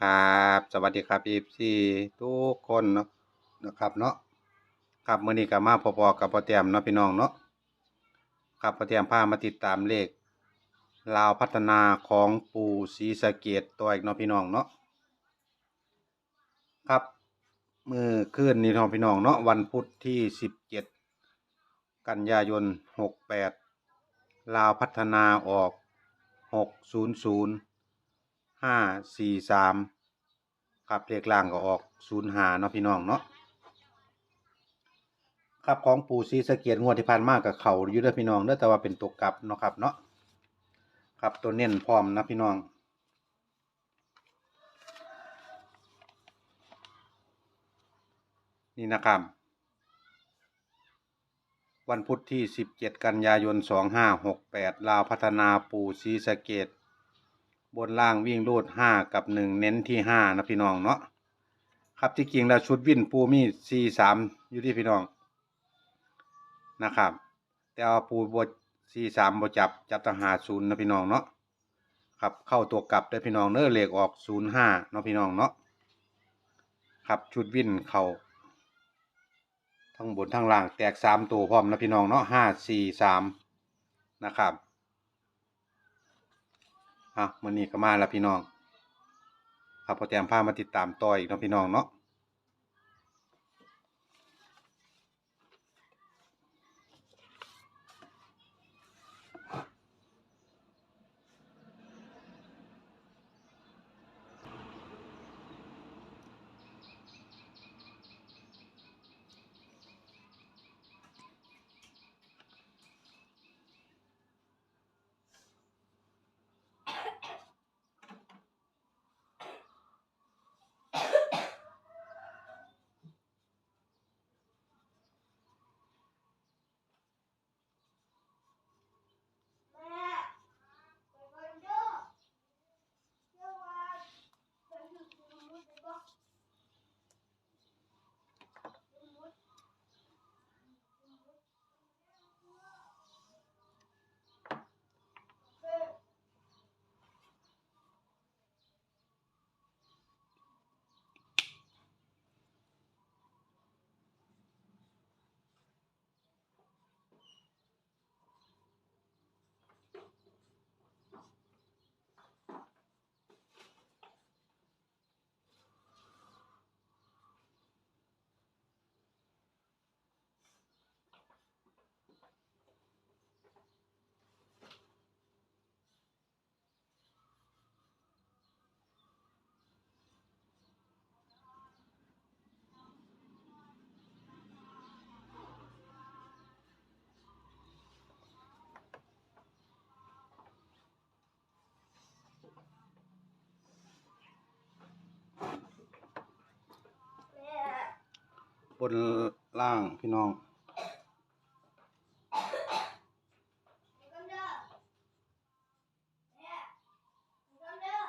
ครับสวัสดีครับ FC ทุกคนเนาะนะครับเนาะครับมื้อนี้ก็มาพอๆกับพอแต้มเนาะพี่น้องเนาะครับพอแต้มพามาติดตามเลขลาวพัฒนาของปู่ศรีสะเกษตัวอีกเนาะพี่น้องเนาะครับมื้อคืนนี้เนาะพี่น้องเนาะวันพุธที่17กันยายน68ลาวพัฒนาออก600 ห้าสี่สามครับเลขล่างก็ออกศูนย์หาเนาะพี่น้องเนาะครับของปู่ศรีสะเกียงวดที่ผ่านมากกับเขาอยู่เด้อพี่น้องเด้อแต่ว่าเป็นตัวกลับเนาะครับเนาะครับตัวเน้นพร้อมนะพี่น้องนี่นะครับ วันพุธที่ 17 กันยายน 2568 ลาวพัฒนาปู่ศรีสะเกด บนล่างวิ่งรูด5กับ1เน้นที่5นะพี่น้องเนาะครับที่จริงแล้วชุดวิ่นปูมี43อยู่ที่พี่น้องนะครับ แต่ว่าปูบท43บ่จับจับทหารศูนย์นะพี่น้องเนาะครับเข้าตัวกลับได้พี่น้องเน้อเลขออก05เนาะพี่น้องเนาะครับชุดวิ่นเข้าทั้งบนทั้งล่างแตกสามตัวพร้อมนะพี่น้องเนาะห้าสี่สามนะครับ อะมื่อนี้ก็มาแล้วพี่น้อง ครับพอแตมพามาติดตามต่ออีกเนาะพี่น้องเนาะ แม่ไปก่อนเด้อเดี๋ยวว่าไปอยู่ตรงนู้นได้บ่ตรงนู้นเออ แม่ บ นล่างพี่น้อง ไปก่อนเด้อแม่ไปก่อนเด้อ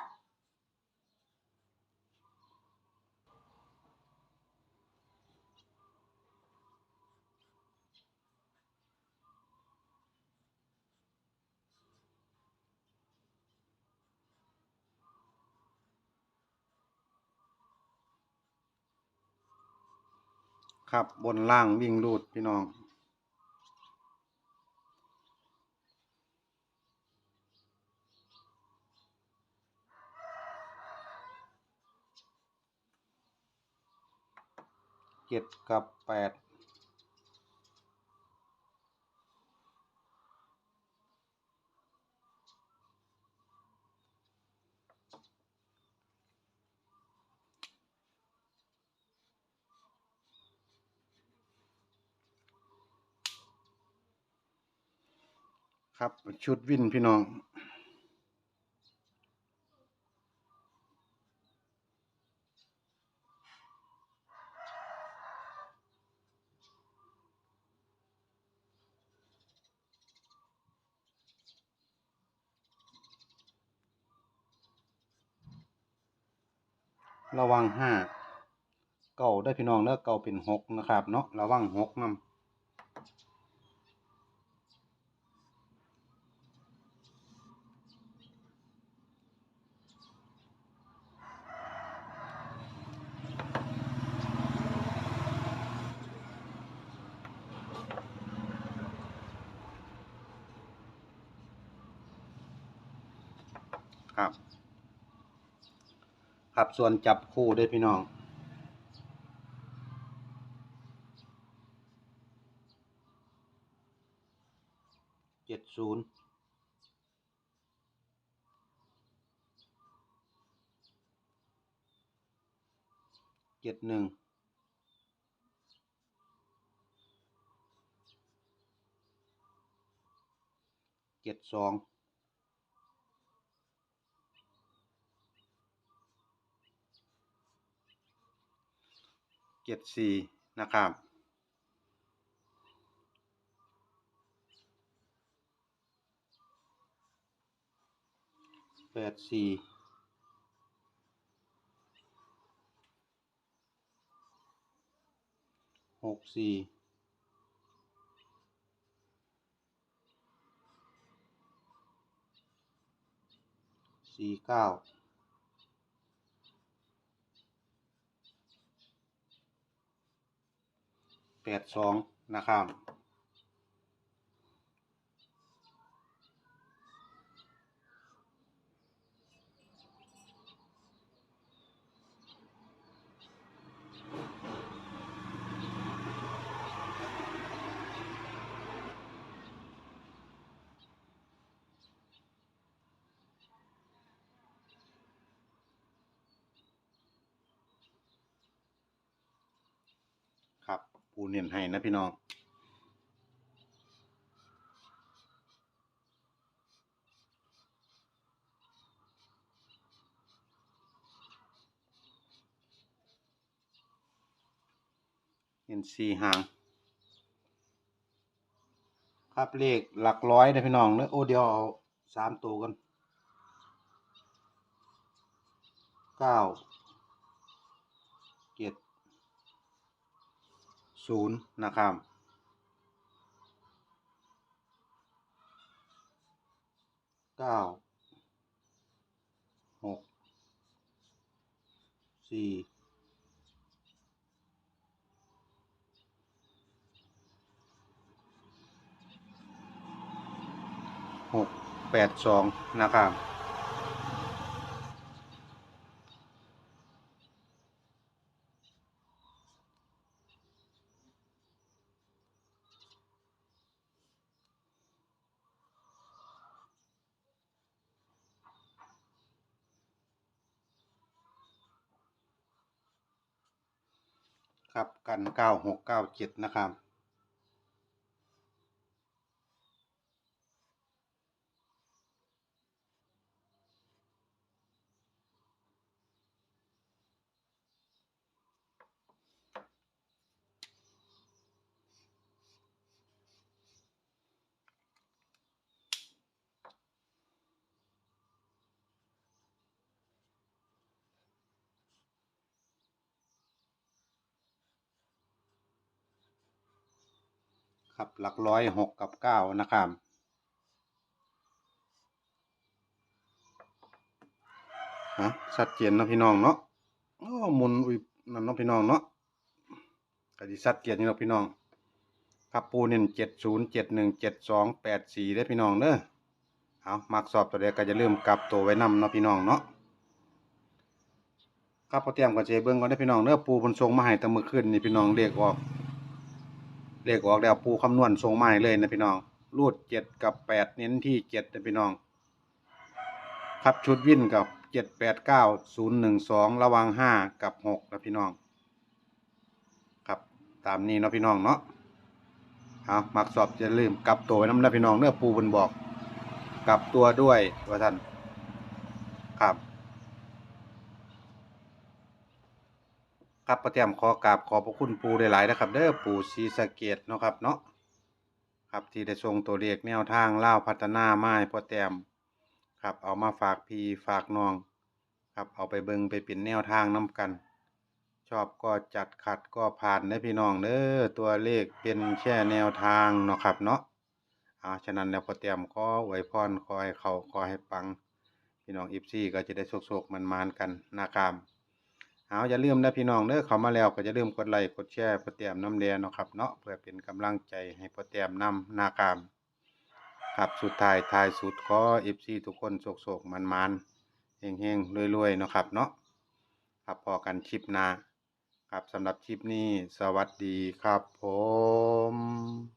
ครับบนล่างวิ่งรูดพี่น้อง เจ็ดกับแปด ครับ ชุดวินพี่น้อง ระวังห้าเก่าได้พี่น้องเนอะเก่าเป็นหกนะครับ เนาะระวังหกนำ ครับ ครับส่วนจับคู่ด้วยพี่น้องเจ็ดศูนย์เจ็ดหนึ่งเจ็ดสอง เจ็ดสี่นะครับ แปดสี่หกสี่สี่เก้า แปดสองนะครับ ครับ ปูเนียนให้นะพี่น้องเห็นสี่หาง ครับเลขหลักร้อยนะพี่น้องเนื้อโอเดียวเอาสามตัวกันเก้าเจ็ด ศูนย์นะครับ เก้า หก สี่ หก แปดสองนะครับ ครับกัน 9697 นะครับ ครับหลักร้อยหกกับเก้านะครับฮะชัดเจนนะพี่น้องเนาะโอ้หมุนอุ้ยนั่นเนาะพี่น้องเนาะก็สิชัดเจนนี่เนาะพี่น้องครับปูเน้นเจ็ดศูนย์เจ็ดหนึ่งเจ็ดสองแปดสี่ได้พี่น้องเด้อเอามักสอบตัวเดียวก็จะเริ่มกลับตัวไว้นำเนาะพี่น้องเนาะครับพอเตรียมกับเจเบิ้งก่อนได้พี่น้องเด้อปูเพิ่นส่งมาให้ตะมื้อคืนนี่พี่น้องเรียกออก เลขออกแล้วปูคำนวณทรงไม้เลยนะพี่น้องรูดเจ็ดกับแปดเน้นที่เจ็ดนะพี่น้อง ครับชุดวินกับเจ็ดแปดเก้าศูนย์หนึ่งสองระวังห้ากับหกนะพี่น้อง ครับตามนี้เนาะพี่น้องเนาะเอามักสอบจะลืมกลับตัวไว้น้ำนะพี่น้องเนื้อปูบนบอก กลับตัวด้วยว่าท่านครับ ครับประเตียมขอกราบขอบพระคุณปูหลายๆนะครับ เด้อปูศรีสะเกดเนาะครับเนาะครับที่ได้ส่งตัวเลขแนวทางเล่าพัฒนาไม้พอแต้มครับเอามาฝากพี่ฝากน้อง ครับเอาไปเบิงไปเป็นแนวทางน้กัน ชอบก็จัดขัดก็ผ่านได้พี่น้องเด้อตัวเลขเป็นแค่แนวทางเนาะครับเนาะอ่าฉะนั้นแล้วพอแต้มขออวยพรขอให้เขาขอให้ปัง พี่น้องอีฟซี่ก็จะได้โชคๆมันมานๆกันนะครับ เอาอย่าลืมนะพี่น้องเด้อเข้ามาแล้วก็อย่าลืมกดไลค์กดแชร์โปรแตมน้ำแดงเนาะครับเนาะเพื่อเป็นกำลังใจให้โปรแตมนำนากามครับสุดท้ายท้ายสุดขอเอฟซีทุกคนโศกๆมันๆเฮงๆรวยๆเนาะครับเนาะครับพอกันคลิปหน้าครับสำหรับคลิปนี้สวัสดีครับผม